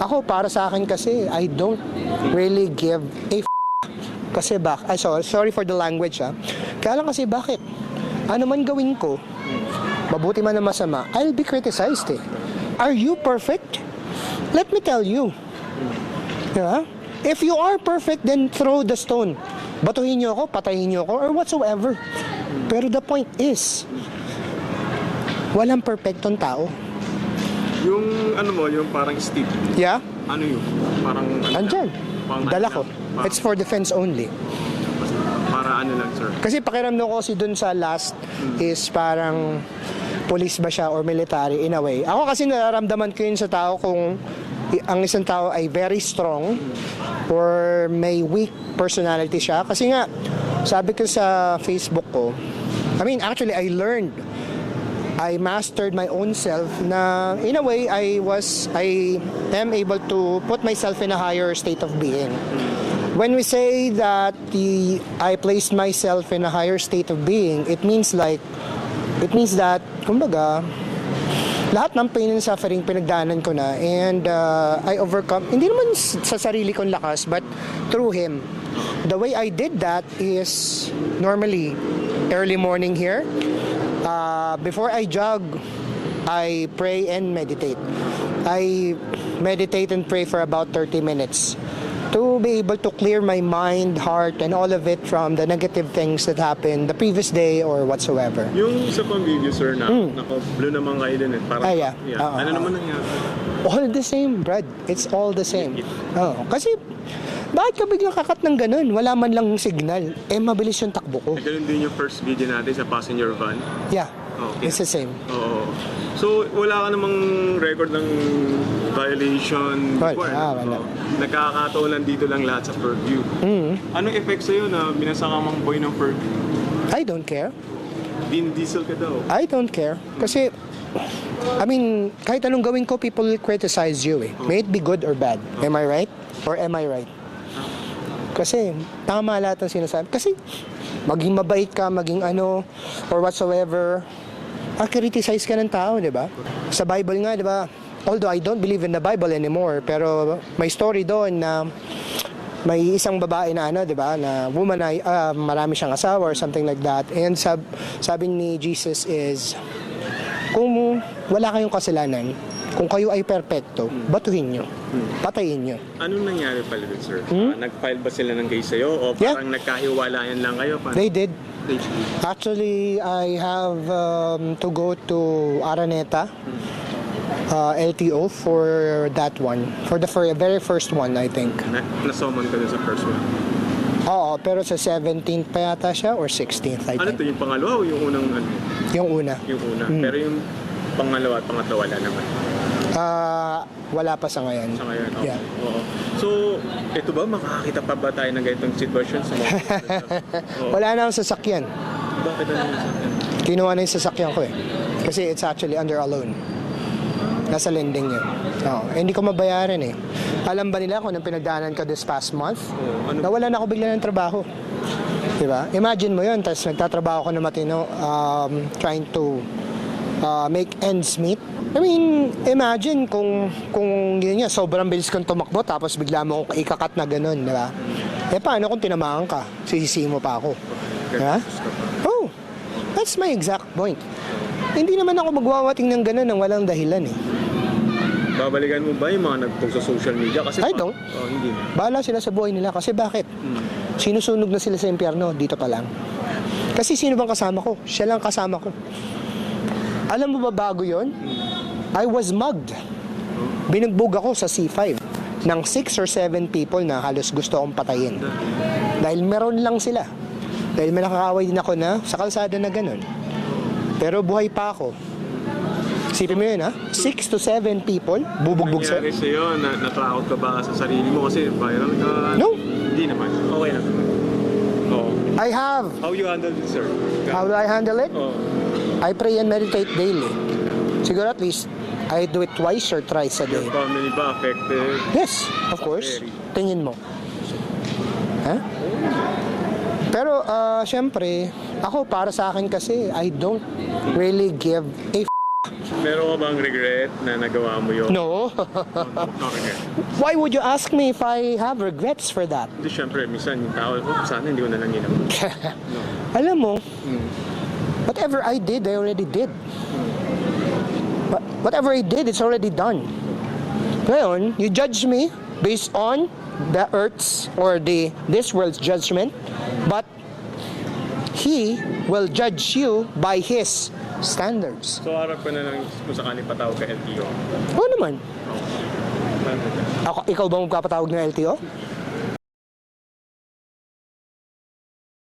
Ako, para sa akin kasi, I don't really give a f- kasi bak ay sorry, sorry for the language ah. Kaya lang kasi bakit? Ano man gawin ko, mabuti man na masama, I'll be criticized eh. Are you perfect? Let me tell you. Diba? If you are perfect, then throw the stone. Batuhin niyo ako, patayin niyo ako, or whatsoever. Pero the point is, walang perfectong tao. Yung ano mo, yung parang Steve. Yeah? Ano yun? Parang ano Andyan. Pang- Dala ko. Parang- It's for defense only. Para ano lang, sir. Kasi pakiramdam ko kasi dun sa last is parang police ba siya or military in a way. Ako kasi nararamdaman ko yun sa tao kung ang isang tao ay very strong or may weak personality siya. Kasi nga, sabi ko sa Facebook ko, I mean, actually, I learned I mastered my own self na in a way I was I am able to put myself in a higher state of being. When we say that the I placed myself in a higher state of being, it means like it means that kumbaga lahat ng pain and suffering pinagdaanan ko na and uh, I overcome hindi naman sa sarili kong lakas but through him the way I did that is normally early morning here uh, before I jog I pray and meditate I meditate and pray for about 30 minutes to be able to clear my mind, heart, and all of it from the negative things that happened the previous day or whatsoever. Yung isa pang video, sir, na naka-blue naman kayo din eh. Parang. Ah, yeah. Oo, ano oo. naman nangyari? All the same, Brad. It's all the same. Oh, kasi bakit ka biglang kakat ng ganun? Wala man lang signal. Eh, mabilis yung takbo ko. Eh, Ganun din yung first video natin sa passenger van. Yeah, Okay. it's the same. Oo. So, wala ka namang record ng violation Wala, before. ah, wala. Oo. Nagkakataon lang dito lang lahat sa purview. Mm. Anong effect sa'yo na binasaka mong boy ng purview? I don't care. Vin Diesel ka daw. I don't care. Kasi, I mean, kahit anong gawin ko, people will criticize you eh. May it be good or bad. Am I right? Or am I right? Kasi, tama lahat ng sinasabi. Kasi, maging mabait ka, maging ano, or whatsoever, ah, criticize ka ng tao, di ba? Sa Bible nga, di ba? Although I don't believe in the Bible anymore, pero may story doon na may isang babae na ano, 'di ba, na woman ay ah, marami siyang asawa or something like that. And sab sabi ni Jesus is kung wala kayong kasalanan, kung kayo ay perpekto, batuhin nyo. Patayin nyo. Anong nangyari pala dun, sir? Ah, nag-file ba sila ng case sa'yo? O Hmm? Yeah. parang nagkahiwalayan lang kayo? Paano? They did. They did. Actually, I have um, to go to Araneta, uh, LTO for that one. For the fir- very first one, I think. Na, nasomon ka sa first one. Oo, pero sa 17th pa yata siya or 16th, I Ano think. to, yung pangalawa o yung unang ano? Yung una. Yung una. Mm. Pero yung pangalawa at pangatlo wala naman. Ah, wala pa sa ngayon. Sa ngayon, okay. Yeah. Oo. So, ito ba, makakakita pa ba tayo ng ganitong sitwasyon sa mga Oo. Wala na akong sasakyan. Bakit ano yung sasakyan? Kinuha na yung sasakyan ko eh. Kasi it's actually under a loan. Nasa lending yun. Oo. Eh, hindi ko mabayaran eh. Alam ba nila kung anong pinagdaanan ko this past month? Oo, ano? Nawalan ako bigla ng trabaho. Diba? Imagine mo yun, tapos nagtatrabaho ko na matino, um, trying to uh, make ends meet. I mean, imagine kung kung yun nga, sobrang bilis kong tumakbo tapos bigla mo akong ikakat na ganun, di ba? Eh paano kung tinamaan ka? Sisisi mo pa ako. Di ba? Oh, that's my exact point. Hindi naman ako magwawating ng ganun ng walang dahilan eh. Babalikan mo ba yung mga nag-post sa social media? Kasi I pa- don't. Oh, hindi na. Bahala sila sa buhay nila kasi bakit? Sinusunog na sila sa impyerno dito pa lang. Kasi sino bang kasama ko? Siya lang kasama ko. Alam mo ba bago yon? I was mugged. Binugbog ako sa C5 ng 6 or 7 people na halos gusto akong patayin. Dahil meron lang sila. Dahil may nakakaaway din ako na sa kalsada na ganun. Pero buhay pa ako. Isipin mo yun ha? 6 to 7 people, bubugbog sa... Nangyari sa'yo, na, natakot ka ba sa sarili mo kasi viral ka? No. Hindi naman. Okay lang. Oo. I have. How you handle it, sir? How do I handle it? Oo. I pray and meditate daily. Siguro at least, I do it twice or thrice a day. Family ba affected? Yes, of course. Tingin mo. Ha? Pero, uh, syempre, ako para sa akin kasi, I don't really give a Meron ka bang regret na nagawa mo yun? No. No regret. Why would you ask me if I have regrets for that? Hindi, syempre, minsan yung tao, oh, sana hindi ko na lang ginawa. Alam mo, whatever I did, I already did. But whatever I did, it's already done. Ngayon, you judge me based on the earth's or the this world's judgment, but he will judge you by his standards. So, harap ko na lang kung sakali patawag ka LTO. Oo naman. Ako, ikaw ba magpapatawag ng LTO?